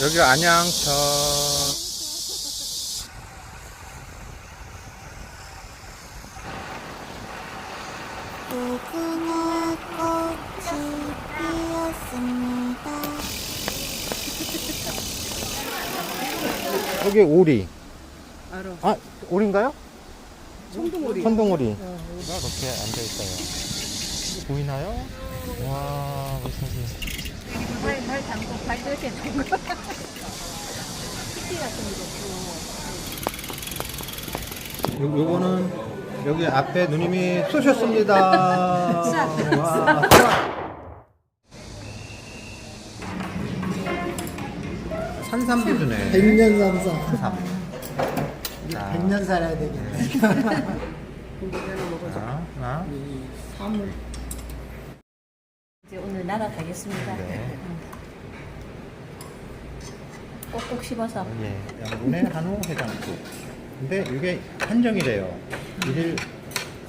여기가 안양천. 무궁화 꽃이 피었습니다. 여기 오리. 알아. 아, 오리인가요? 청동오리. 천둥오리. 이렇게 앉아 있어요. 보이나요? 와, 멋있지. 발, 발 담고, 발 이렇게 담고. 특기 같은 거. 요, 요거는 여기 앞에 누님이 쏘셨습니다. 와, 산삼도 주네. 100년 삼성. 산삼. 자, 100년 살아야 되겠네. 하나, 하나. 이제 오 늘 날아가겠습니다. 네. 꼭꼭 씹어서. 예, 양분의 한우 해장국. 근데 이게 한정이래요. 1일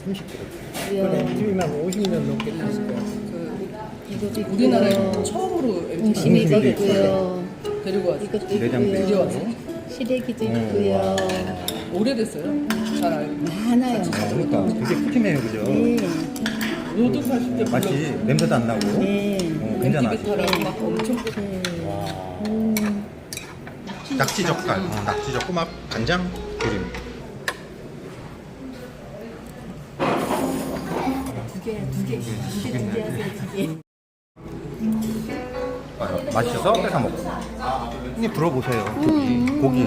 30kg. 그래, 집이만 50년 넘게 됐을 거야. 이것도. 우리나라에 처음으로 MT 시래기도 음식이 있고요. 데리고 왔어요. 이것도 내장도 있고요. 왔어요? 시래기도 음, 있고요. 와. 오래됐어요? 잘 알고. 많아요. 어, 그러니까 되게 푸짐해요, 그죠? 네. 사실 때 맛이 냄새도 안 나고. 네. 어, 괜찮아. 타라고 막 엄청 와. 음. 낙지 젓갈, 어, 낙지 젓고막 간장 조림. 두 개, 두 개. 두 개, 두개 하세요, 두 개. 봐요. 맛있어서 뺏어 먹고. 형님 들어보세요. 고기, 고기,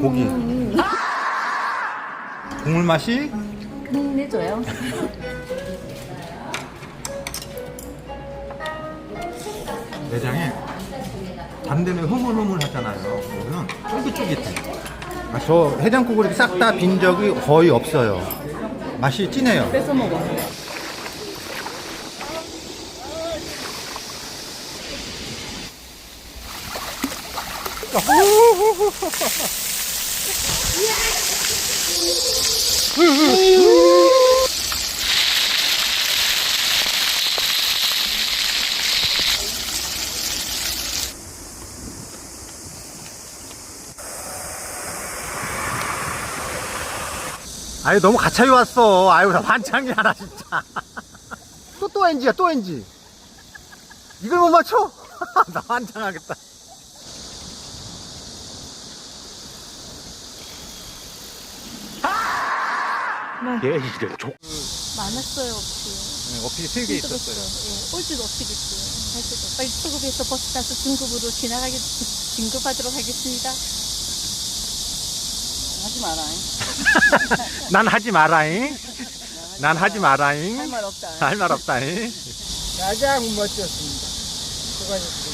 고기. 국물 맛이 내줘요. 내장에 반대면 흐물흐물 하잖아요. 그거는 쫄깃쫄깃해. 아, 저 해장국을 이렇게 싹다 빈 적이 거의 없어요. 맛이 진해요. 뺏어 먹어. 아유 너무 가차이 왔어. 아유 나 반창이 하나 진짜. 또 또 NG야 또 NG. 이걸 못 맞춰? 나 반창하겠다. 얘이를 족. 많았어요, 없이. 어필이 세개 예, 올지도 없이 됐어요. 할 때도 빨리 수급해서 버스 타서 중급으로 지나가게, 진급하도록 하겠습니다. 하지 마라. 난 하지 마라잉. 난 하지 마라잉. 할 말 없다. 할 말 없다잉. 가장 멋졌습니다. 수고하셨습니다.